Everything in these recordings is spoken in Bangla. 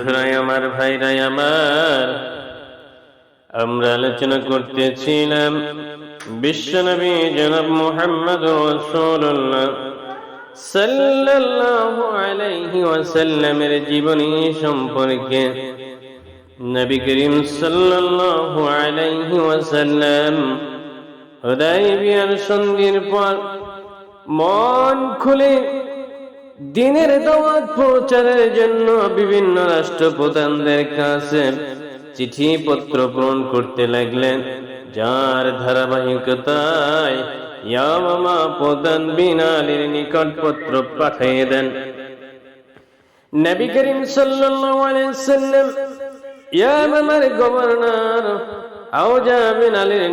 বন্ধুরাই আমার ভাইরাই আমার। আমরা আলোচনা করতেছিলাম বিশ্বনবী জনাব মোহাম্মদ জীবনী সম্পর্কে। নবী করিম সাল্লাল্লাহু আলাইহি ওয়াসাল্লাম সন্ধির পর মন খুলে দিনের দাওয়াত প্রচারের জন্য বিভিন্ন রাষ্ট্রপ্রধানদের কাছে চিঠি পত্র পূরণ করতে লাগলেন। যার ধারাবাহিকতায় নিকট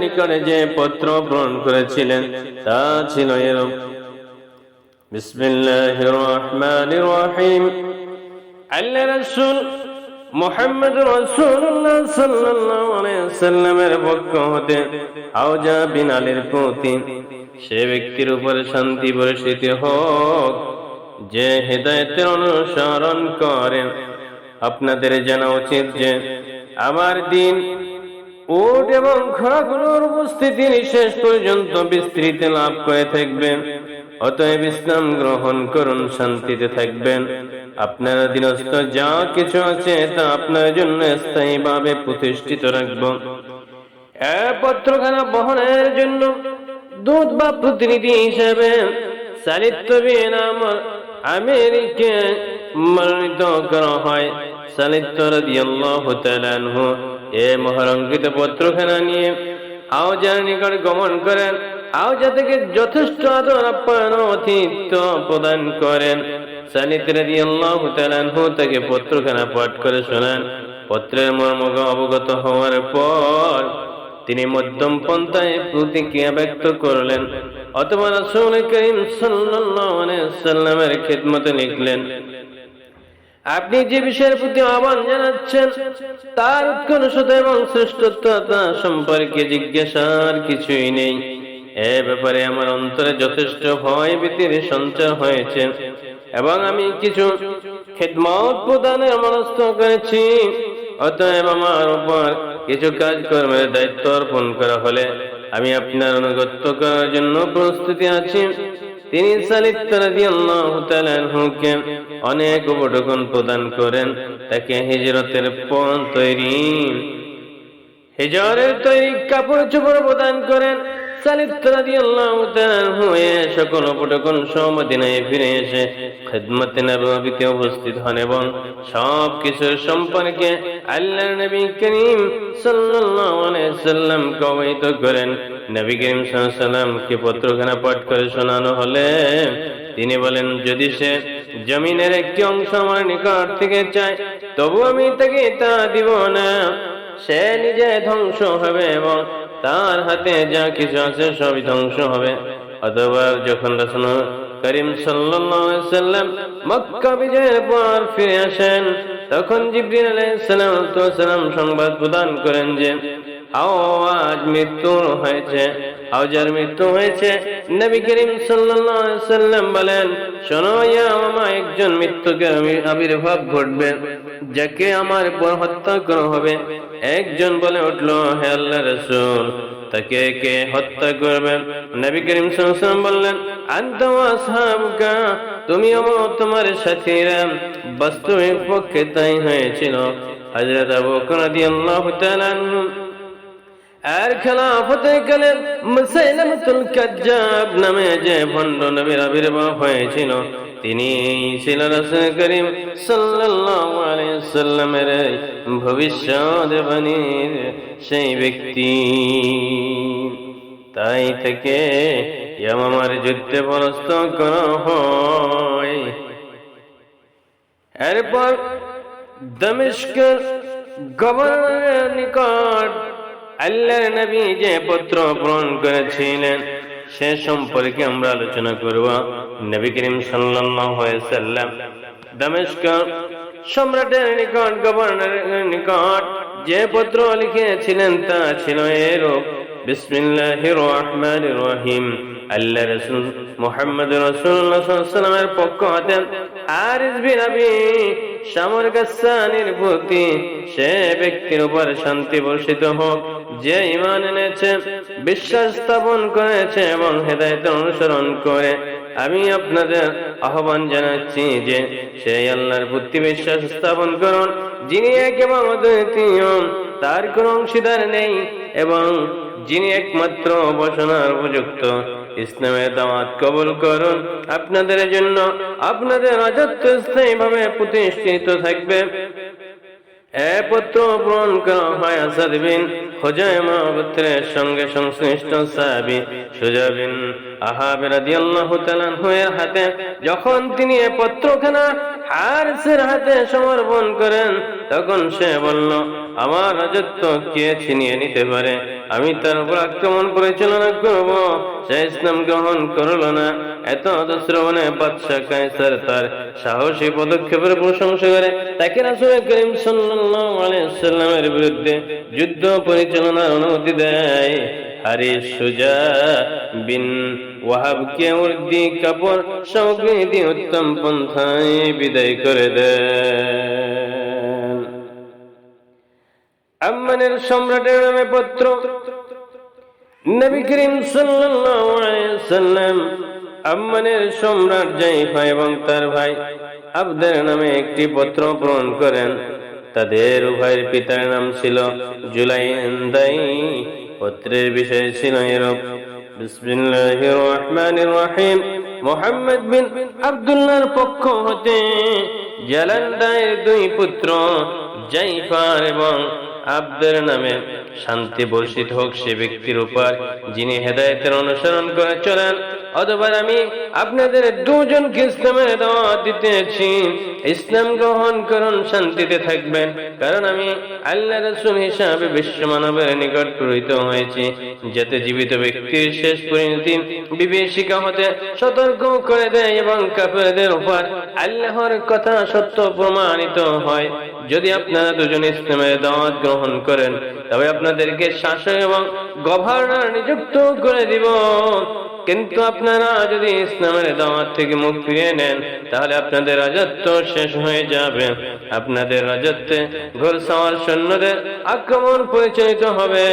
নিকটে যে পত্র পূরণ করেছিলেন, তা ছিল এরকম। بسم الله الرحمن الرحيم আল্লাহ রাসূল মুহাম্মদ রাসূলুল্লাহ সাল্লাল্লাহু আলাইহি সাল্লামের পক্ষ হতে আওজা বিন আলীর প্রতি সে ব্যক্তির উপর শান্তি বর্ষিত হোক যে হেদায়েতের অনুসরণ করেন আপনাদের জানা উচিত যে আমার দিন উট এবং ঘোড়াগুলোর উপস্থিতি শেষ পর্যন্ত বিস্তৃতি লাভ করে থাকবেন অতএব ইসলাম গ্রহণ করুন, শান্তিতে থাকবেন। আপনার দিনস্থ যা কিছু আছে তা আপনার জন্য স্থায়ীভাবে প্রতিষ্ঠিত রাখব। পত্রখানা বহনের জন্য দূত বা প্রতিনিধি হিসেবে সালিত্যবিন আমার আমেরিকে মনোনীত করা হয়। এ পত্রখানা নিয়ে আওজার নিকট গমন করেন। আওজা যথেষ্ট আদর আপ্যায়ন অতিথ্য প্রদান করেন। তাকে পত্রখানা পাঠ করে শোনান। পত্রের অবগত হওয়ার পর তিনি মধ্যম পন্থায় প্রতিক্রিয়া ব্যক্ত করলেন অথবা রাসূল করিম সাল্লামের লিখলেন, আপনি যে বিষয়ের প্রতি আহ্বান জানাচ্ছেন, তার উৎকর্ষতা এবং শ্রেষ্ঠত্ব সম্পর্কে জিজ্ঞাসার কিছুই নেই। এ ব্যাপারে আমার অন্তরে যথেষ্ট ভয় ভীতির সঞ্চার হয়েছে। এবং আমি কিছু খেদমত প্রদানের মনস্থ করেছি। অতএব আমার উপর কিছু কাজকর্মের দায়িত্ব অর্পণ করা হলে আমি আপনার অনুগত্য করার জন্য প্রস্তুতি আছি। তিনি আনহুকে অনেক উপঢৌকন প্রদান করেন। তাকে হিজরতের পণ তৈরি, হিজরের তৈরি কাপড় চোপড় প্রদান করেন। পত্রখানা পাঠ করে শোনানো হলে? তিনি বলেন, যদি সে জমিনের একটি অংশ আমার নিকট থেকে চায়, তবু আমি তাকে তা দিব না। সে নিজে ধ্বংস হবে এবং তার হাতে যা কিছু আছে সবই ধ্বংস হবে। অথবা যখন রাসূল করিম সাল্লাম মক্কা বিজয়ের পর ফিরে আসেন, তখন জিবরিল আলাইসালাম সালাম সংবাদ প্রদান করেন যে আওয়াজ মৃত্যু হয়েছে, আওজার মৃত্যু হয়েছে। নবী করিম সাল্লাম বলেন, শোনো একজন মৃত্যুকে আবির্ভাব ঘটবে, যাকে আমার উপর হত্যা করা হবে। একজন বলে উঠল, হে আল্লাহ রাসূল, তাকে কে হত্যা করবেন নবী করিম সাল্লাম বললেন, আনতা ওয়া তুমি ও তোমার সাথীরা বাস্তবিক পক্ষে তাই হয়েছিল। হযরত আবু বকর রাদিয়াল্লাহু তাআলা আর খেলাফতে কাজ্জাব নামে যে ভণ্ড নবীর আবির্ভাব হয়েছিল তিনি ছিলেন করিম সাল্লামের ভবিষ্যদ্বাণীর সেই ব্যক্তি। তাই থেকে ইয়ামামার যুদ্ধে পরাস্ত করা হয়। এরপর দমিষ্কের গভর্নরের নিকট আল্লাহর নবী যে পত্র পূরণ করেছিলেন, সে সম্পর্কে আমরা আলোচনা করব। নবী করিম সাল্লাম, দামেস্ক সম্রাটের নিকট, গভর্নরের নিকট যে পত্র লিখেছিলেন তা ছিল এরূপ। আল্লাহ মুহাম্মদ প্রতি সে ব্যক্তির উপর শান্তি বর্ষিত হোক। যে ইমান এনেছে, বিশ্বাস স্থাপন করেছে এবং হেদায়েতের অনুসরণ করে, আমি আপনাদের আহ্বান জানাচ্ছি যে সেই আল্লাহর প্রতি বিশ্বাস স্থাপন করুন, যিনি এক এবং অদ্বিতীয় তার কোনো অংশীদার নেই এবং যিনি একমাত্র উপাসনার উপযুক্ত। ইসলামের দাওয়াত কবুল করুন, আপনাদের জন্য আপনাদের রাজত্ব স্থায়ীভাবে প্রতিষ্ঠিত থাকবে। এ পত্র পূরণ করা হয় আসাদ বিন হোজাইমা গোত্রের সঙ্গে সংশ্লিষ্ট সাহাবি সুজা বিন হাতে যখন তিনি এ পত্রখানা হারিসের হাতে সমর্পণ করেন, তখন সে বলল, আমার রাজত্ব কে ছিনিয়ে নিতে পারে? আমি তার উপর আক্রমণ পরিচালনা করব। সে ইসলাম গ্রহণ করল না। এত শ্রবণে বাদশাহ কায়সার তার সাহসী পদক্ষেপের প্রশংসা করে। তাকে রাসূল করিম সাল্লাল্লাহু আলাইহি বিরুদ্ধে যুদ্ধ পরিচালনার অনুমতি দেয়। হারিস সুজা বিন ওয়াহাবকে উর্দি কাপড় দিয়ে উত্তম পন্থায় বিদায় করে দেন। আম্মানের সম্রাটের নামে পত্র নবী করিম সাল্লাল্লাহু আলাইহি সাল্লাম আম্মানের সম্রাট জাইফা এবং তার ভাই আবদের নামে একটি পত্র পূরণ করেন। তাদের উভয়ের পিতার নাম ছিল জুলাইন্দাই পত্রের বিষয় ছিল এরূপ বিসমিল্লাহির রহমানির রহিম মোহাম্মদ বিন আব্দুল্লাহর পক্ষ হতে জালান্দায়ের দুই পুত্র জাইফার এবং আব্দের নামে শান্তি বর্ষিত হোক সে ব্যক্তির উপর, যিনি হেদায়েতের অনুসরণ করে চলেন। অথবা আমি আপনাদের দুজনকে ইসলামের দাওয়াত দিতেছি। ইসলাম গ্রহণ করুন, শান্তিতে থাকবেন। কারণ আমি আল্লাহ রসুল হিসাবে বিশ্ব মানবের নিকট প্রেরিত হয়েছি। যাতে জীবিত ব্যক্তির শেষ পরিণতি বিভীষিকা হতে সতর্ক করে দেয় এবং কাফেরদের উপর আল্লাহর কথা সত্য প্রমাণিত হয়। যদি আপনারা দুজন ইসলামের দাওয়াত গ্রহণ করেন, তবে আপনাদেরকে শাসক এবং গভর্নর নিযুক্ত করে দিব। কিন্তু আপনারা যদি ইসলামের দাওয়াত থেকে মুখ ফিরিয়ে নেন, তাহলে আপনাদের রাজত্ব শেষ হয়ে যাবে। আপনাদের রাজত্বে ঘোর সাওয়ার সৈন্যদের আক্রমণ পরিচালিত হবে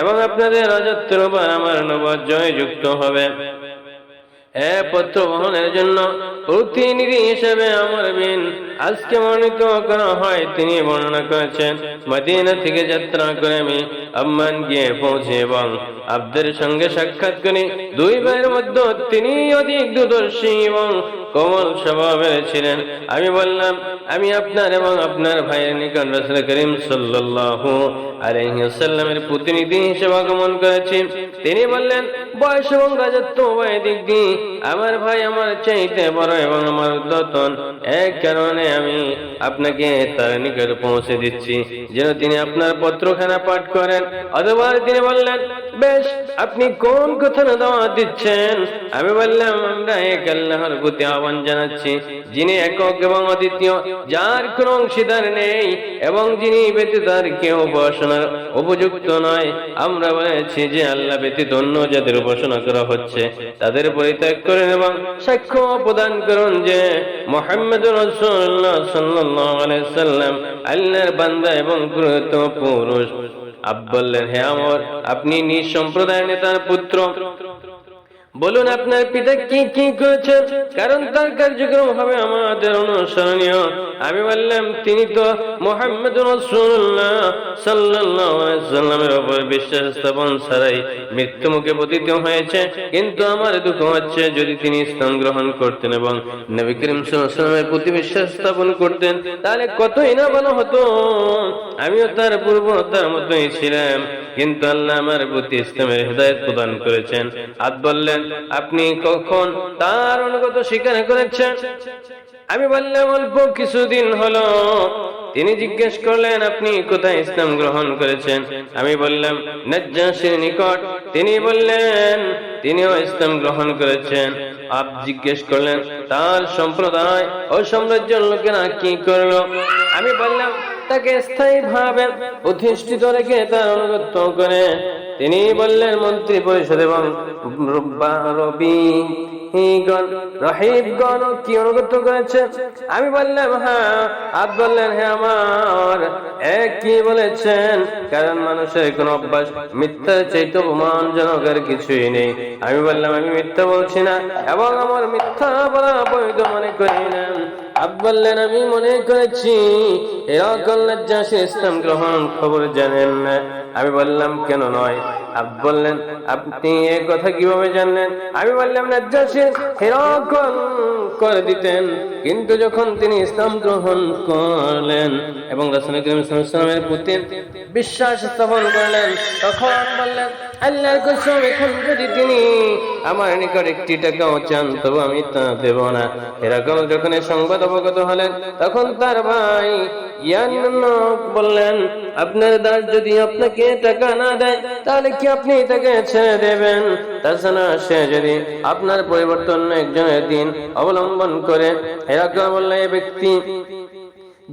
এবং আপনাদের রাজত্বের উপর আমার নবদ জয় যুক্ত হবে। এ পত্র বহনের জন্য প্রতিনিধি হিসেবে আমার বিন আজকে মনোনীত করা হয়, তিনি বর্ণনা করেছেন, মদিনা থেকে যাত্রা করে আমি আম্মান গিয়ে পৌঁছে এবং আব্দের সঙ্গে সাক্ষাৎ করি। দুই ভাইয়ের মধ্যে তিনি অধিক দূরদর্শী এবং কোমল স্বভাবের ছিলেন। আমি বললাম, আমি আপনার এবং আপনার ভাইয়ের নিকট রসুল করিম সাল্লাল্লাহু আলাইহি ওয়াসাল্লামের প্রতিনিধি হিসেবে আগমন করেছি। তিনি বললেন, বয়স এবং রাজত্ব উভয় দিক দিয়ে আমার ভাই আমার চাইতে বড় এবং আমার উদ্যতন এক কারণে আমি আপনাকে তার নিকট পৌঁছে দিচ্ছি। যেন তিনি আপনার পত্রখানা পাঠ করেন। অথবা তিনি বললেন, বেশ, আপনি কোন কথা দাওয়াত দিচ্ছেন? আমি বললাম, আমরা এক আল্লাহর প্রতি আহ্বান জানাচ্ছি, যিনি একক এবং অদ্বিতীয়, যার কোন অংশীদার নেই এবং যিনি ব্যতীত আর কেউ উপাসনার উপযুক্ত নয়। আমরা বলেছি যে আল্লাহ ব্যতীত অন্য যাদের উপাসনা করা হচ্ছে, তাদের পরিত্যাগ করেন এবং সাক্ষ্য প্রদান করুন যে মোহাম্মদ রসুল্লাহ সাল্লাহ সাল্লাম বান্দা এবং হে আমর আপনি নিজ সম্প্রদায়ের নেতার পুত্র। বলুন আপনার পিতা কি কি করেছেন কারণ তার কার্যক্রম হবে আমাদের অনুসরণীয়। আমি বললাম, তিনি তো মোহাম্মদ ওপর বিশ্বাস স্থাপন ছাড়াই মৃত্যু মুখে পতিত হয়েছে। কিন্তু আমার দুঃখ হচ্ছে যদি তিনি ইসলাম গ্রহণ করতেন এবং নবী করিম সাল্লামের প্রতি বিশ্বাস স্থাপন করতেন, তাহলে কতই না ভালো হতো। আমিও তার পূর্ব তার মতোই ছিলাম। কিন্তু আল্লাহ আমার প্রতি ইসলামের হৃদায়ত প্রদান করেছেন। আদ বললেন আপনি কখন তার অনুগত স্বীকার করেছেন? আমি বললাম, অল্প কিছুদিন হলো। তিনি জিজ্ঞেস করলেন, আপনি কোথায় ইসলাম গ্রহণ করেছেন? আমি বললাম, নজ্জাসের নিকট। তিনি বললেন, তিনিও ইসলাম গ্রহণ করেছেন। আপ জিজ্ঞেস করলেন, তার সম্প্রদায় ও সাম্রাজ্যের লোকেরা কি করল? আমি বললাম তাকে স্থায়ী ভাবে প্রতিষ্ঠিত রেখে তার অনুগত্য করে। তিনি বললেন, মন্ত্রী পরিষদ এবং আমি বললাম হ্যাঁ। আপ বললেন হ্যাঁ আমার কি বলেছেন? কারণ মানুষের কোন অভ্যাস মিথ্যা চাইতে অপমানজনক কিছুই নেই। আমি বললাম, আমি মিথ্যা বলছি না এবং আমার মিথ্যা বলা বৈধ মনে করি না। আপ বললেন আমি মনে করেছি এরকম লজ্জাসী ইসলাম গ্রহণ খবর জানেন না। আমি বললাম, কেন নয়? আপ বললেন, আপনি এ কথা কীভাবে জানলেন? আমি বললাম লজ্জাসী এরকম করে দিতেন। কিন্তু যখন তিনি ইসলাম গ্রহণ করলেন এবং রাসুল প্রতি বিশ্বাস স্থাপন করলেন, তখন বললেন আল্লাহর কসম, এখন যদি তিনি আমার নিকট একটি টাকাও চান, তবু আমি তা দেব না। এরকম যখন সংবাদ অবগত হলেন, তখন তার ভাই বললেন, আপনার দাস যদি আপনাকে টাকা না দেয়, তাহলে কি আপনি তাকে ছেড়ে দেবেন? তাছাড়া সে যদি আপনার পরিবর্তন একজনের দিন অবলম্বন করে, এরকম বললে এই ব্যক্তি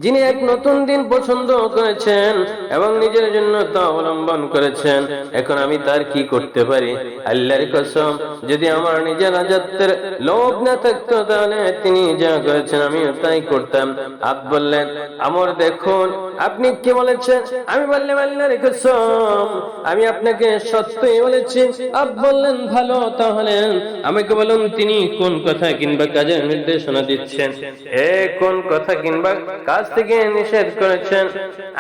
যিনি এক নতুন দিন পছন্দ করেছেন এবং নিজের জন্য তা অবলম্বন করেছেন, এখন আমি তার কি করতে পারি? আল্লাহর কসম, যদি আমার নিজের রাজত্বের লোভ না থাকতো, তাহলে তিনি যা করেছেন আমি তাই করতাম। আপ বললেন, আমর, দেখুন, আপনি কি বলেছেন? আমি বললাম, আল্লাহর কসম, আমি আপনাকে সত্যই বলেছি। আপ বললেন, ভালো, তাহলে আমাকে বলুন, তিনি কোন কথা কিংবা কাজের নির্দেশনা দিচ্ছেন? এ কোন কথা কিংবা কাজ থেকে নিষেধ করেছেন।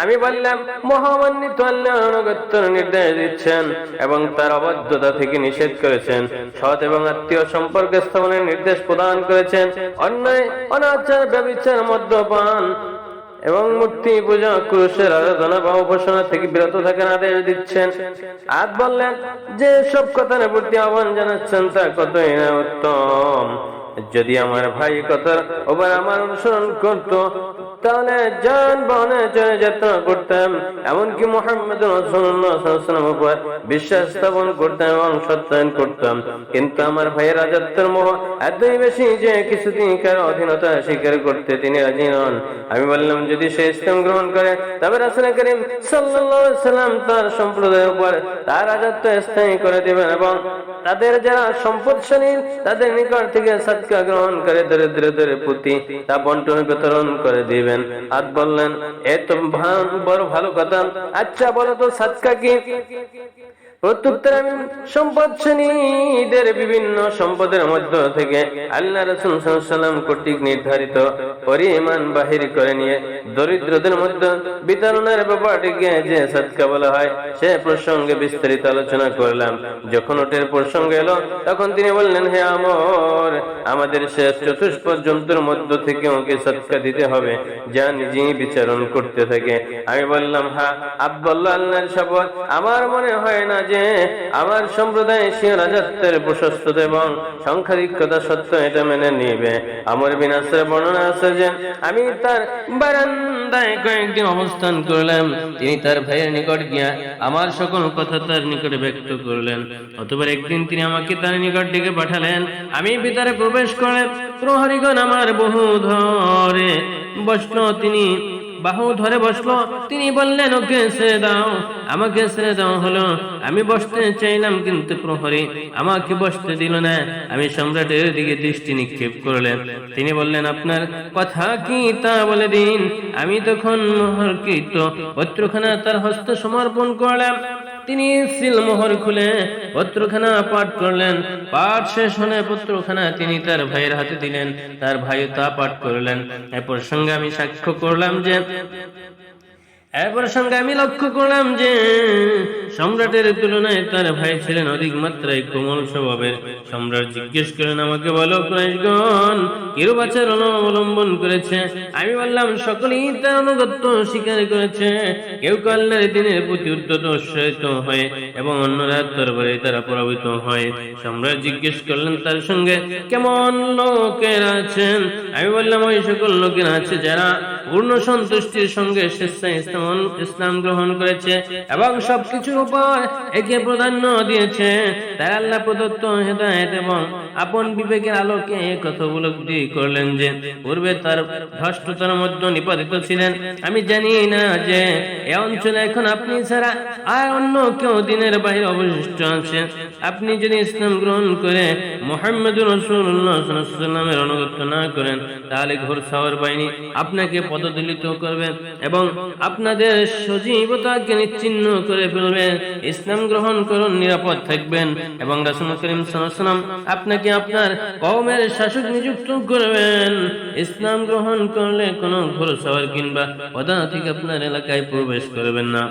আমি বললাম, মহামান্বিত আল্লাহ অনুগত্য নির্দেশ দিচ্ছেন এবং তার অবদ্ধতা থেকে নিষেধ করেছেন। সৎ এবং আত্মীয় সম্পর্ক স্থাপনের নির্দেশ প্রদান করেছেন। অন্যায়, অনাচার, ব্যবচার, মদ্যপান এবং মূর্তি পূজা, ক্রুশের আরাধনা বা উপাসনা থেকে বিরত থাকার আদেশ দিচ্ছেন। আজ বললেন, যে সব কথার প্রতি আহ্বান জানাচ্ছেন, তা কতই না উত্তম। যদি আমার ভাই কথার ওপর আমার অনুসরণ করত তাহলে চলে যেত করতাম এমনকি মোহাম্মদ রসুল্লাহাম উপর বিশ্বাস স্থাপন করতাম এবং সত্যায়ন করতাম। কিন্তু আমার মোহ এতই বেশি যে অধীনতা স্বীকার করতে তিনি রাজি নন। আমি বললাম, যদি সে ইসলাম গ্রহণ করে, তবে রাসুল করিম সাল্লাম তার সম্প্রদায়ের উপর তার রাজত্ব স্থায়ী করে দেবেন এবং তাদের যারা সম্পদশালী, তাদের নিকট থেকে সৎকা গ্রহণ করে দরিদ্রদের প্রতি তা বন্টন বিতরণ করে দিবেন আর বললেন এ তো বড় ভালো কথা। আচ্ছা বলো তো সৎকা কি? আল্লাহ নির্ধারিত পরিমাণ বাহির করে নিয়ে দরিদ্রদের মধ্যে বিতরণের ব্যাপারটিকে যে সৎকা বলা হয়, সে প্রসঙ্গে বিস্তারিত আলোচনা করলাম। যখন ওটের প্রসঙ্গ এলো, তখন তিনি বললেন, হে আমর, আমাদের শেষ চতুষ্পদ জন্তুর মধ্য থেকে ওকে সৎকা দিতে হবে, যা নিজেই বিচারণ করতে থাকে। আমি বললাম হ্যাঁ আব্বাল্লাহ আল্লাহর শপথ আমার মনে হয় না যে আমার সম্প্রদায় সে রাজত্বের প্রশস্ততা এবং সংখ্যাধিক্যতা সত্য এটা মেনে নিবে। আমার বিনাশের বর্ণনা আছে যে, আমি তার বারান্দায় কয়েকদিন অবস্থান করলাম। তিনি তার ভাইয়ের নিকট গিয়া আমার সকল কথা তার নিকটে ব্যক্ত করলেন। অথবা একদিন তিনি আমাকে তার নিকট ডেকে পাঠালেন। আমি ভিতরে প্রবেশ করলেন প্রহরিগণ আমার বহু ধরে বসল। তিনি বাহু ধরে বসল। তিনি বললেন, ওকে ছেড়ে দাও, আমাকে ছেড়ে দাও হলো। আমি বসতে চাইলাম কিন্তু প্রহরী আমাকে বসতে দিল না। আমি সম্রাটের দিকে দৃষ্টি নিক্ষেপ করলেন। তিনি বললেন, আপনার কথা কি তা বলে দিন। আমি তখন মোহরকৃত। পত্রখানা তার হস্ত সমর্পণ করলাম। তিনি সিলমোহর খুলে পত্রখানা পাঠ করলেন। পাঠ শেষ হলে পত্রখানা তিনি তার ভাইয়ের হাতে দিলেন। তার ভাই তা পাঠ করলেন। এ প্রসঙ্গে আমি সাক্ষ্য করলাম যে আমি লক্ষ্য করলাম যে সম্রাটের তুলনায় তার ভাই ছিলেন অধিক মাত্রায় কোমল স্বভাবের। সম্রাট জিজ্ঞেস করেন আমাকে বলো কিরূপ আচরণ অবলম্বন করেছে? আমি বললাম, সকলেই তার অনুগত্য স্বীকার করেছে। কেউ কল্যাণের দিনের প্রতি উদ্যত উৎসাহিত হয়ে এবং অন্যরা দরবারে তারা প্রভাবিত হয়। সম্রাট জিজ্ঞেস করলেন, তার সঙ্গে কেমন লোকেরা আছেন? আমি বললাম, ওই সকল লোকেরা আছে যারা পূর্ণ সন্তুষ্টির সঙ্গে ইসলাম গ্রহণ করেছে এবং সবকিছুর উপর একে প্রাধান্য দিয়েছে। তাই আল্লাহ প্রদত্ত হেদায়েত এবং আপন বিবেকের আলোকে করলেন যে, পূর্বে তার ভ্রষ্টতার মধ্যে নিপাতিত ছিলেন। আমি জানি না যে, এ অঞ্চলে এখন আপনি ছাড়া আর অন্য কেউ দিনের বাইরে অবশিষ্ট আছে। আপনি যদি ইসলাম গ্রহণ করে মোহাম্মদ রসুল্লাহামের অনুগত্য না করেন, তাহলে ঘোর সাওয়ার বাহিনী আপনাকে পদদলিত করবে এবং আপনাদের সজীবতাকে নিচ্ছিন্ন করে ফেলবে। ইসলাম গ্রহণ করুন, নিরাপদ থাকবেন এবং রাসুল করিম সালাম আপনাকে আপনার কমের শাসক নিযুক্ত করবেন। ইসলাম গ্রহণ করলে কোনো সবার কিংবা পদাতিক আপনার এলাকায় প্রবেশ করবেন না।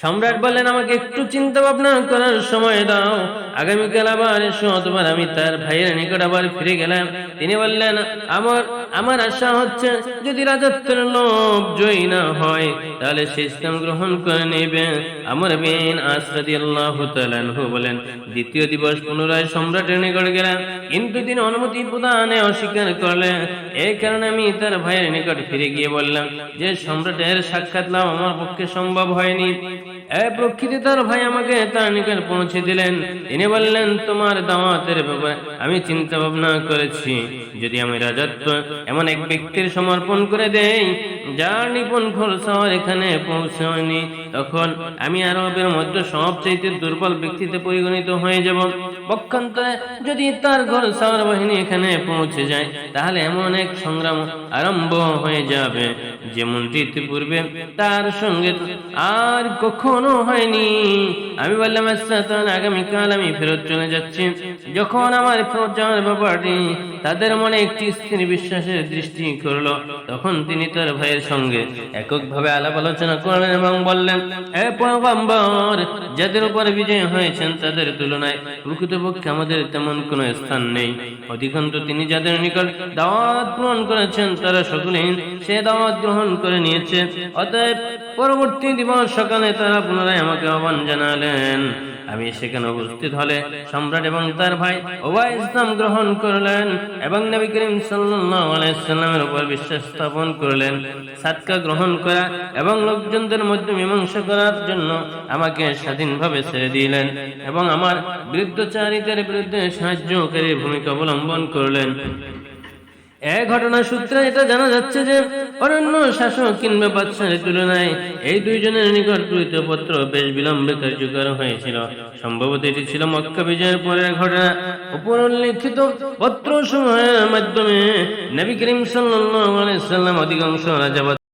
সম্রাট বললেন আমাকে একটু চিন্তা ভাবনা করার সময় দাও। আগামীকাল আবার এসো, অতবার আমি তার ভাইয়ের নিকট আবার ফিরে গেলাম। তিনি বললেন, আমার আমার আশা হচ্ছে, যদি রাজত্বের লোভ জয়ী না হয়, তাহলে সে ইসলাম গ্রহণ করে নেবে। আমার বিন আসরাদি আল্লাহ তালানহু বলেন, দ্বিতীয় দিবস পুনরায় সম্রাটের নিকট গেলাম, কিন্তু তিনি অনুমতি প্রদানে অস্বীকার করলেন। এই কারণে আমি তার ভাইয়ের নিকট ফিরে গিয়ে বললাম যে, সম্রাটের সাক্ষাৎ লাভ আমার পক্ষে সম্ভব হয়নি। ভাই আমাকে পৌঁছে দিলেন। বললেন, তোমার আমি চিন্তা ভাবনা করেছি। যদি আমি রাজত্ব এমন এক ব্যক্তির সমর্পণ করে দেই, যার নিপুণ খোলসাওয়ার এখানে পৌঁছায়নি তখন আমি আরবের মধ্যে সবচেয়ে দুর্বল ব্যক্তিতে পরিগণিত হয়ে যাব। পক্ষান্তরে যদি তার ঘর সাওয়ার বাহিনী এখানে পৌঁছে যায়, তাহলে এমন এক সংগ্রাম আরম্ভ হয়ে যাবে। যেমনটি পূর্বে তার সঙ্গে আর কখনো হয়নি। আমি বললাম আচ্ছা আগামীকাল আমি ফেরত চলে যাচ্ছি। যখন আমার ফেরত যাওয়ার ব্যাপারটি তাদের মনে একটি স্থির বিশ্বাসের দৃষ্টি করল, তখন তিনি তার ভাইয়ের সঙ্গে এককভাবে আলাপ আলোচনা করলেন এবং বললেন যাদের উপর বিজয় হয়েছেন তাদের তুলনায় প্রকৃতপক্ষে আমাদের তেমন কোনো স্থান নেই। অধিকান্ত তিনি যাদের নিকট দাওয়াত গ্রহণ করেছেন, তারা সকলেই সে দাওয়াত গ্রহণ করে নিয়েছে। অতএব পরবর্তী দিবস সকালে তারা পুনরায় আমাকে আহ্বান জানালেন। আমি সেখানে উপস্থিত হলে সম্রাট এবং তার ভাই ওবাই ইসলাম গ্রহণ করলেন এবং নবী করিম সাল্লামের উপর বিশ্বাস স্থাপন করলেন। সাতকা গ্রহণ করা এবং লোকজনদের মধ্যে মীমাংসা করার জন্য আমাকে স্বাধীনভাবে ছেড়ে দিলেন এবং আমার বিরুদ্ধচারীদের বিরুদ্ধে সাহায্যকারী ভূমিকা অবলম্বন করলেন। এ ঘটনা সূত্রে এটা জানা যাচ্ছে যে অরণ্য শাসক কিংবা বাদশাহের তুলনায় এই দুইজনের নিকট পত্র বেশ বিলম্বে কার্যকর হয়েছিল। সম্ভবত এটি ছিল মক্কা বিজয়ের পরের ঘটনা। উপর উল্লিখিত পত্র সময়ের মাধ্যমে নবী করিম সাল্লাম অধিকাংশ রাজাবাদ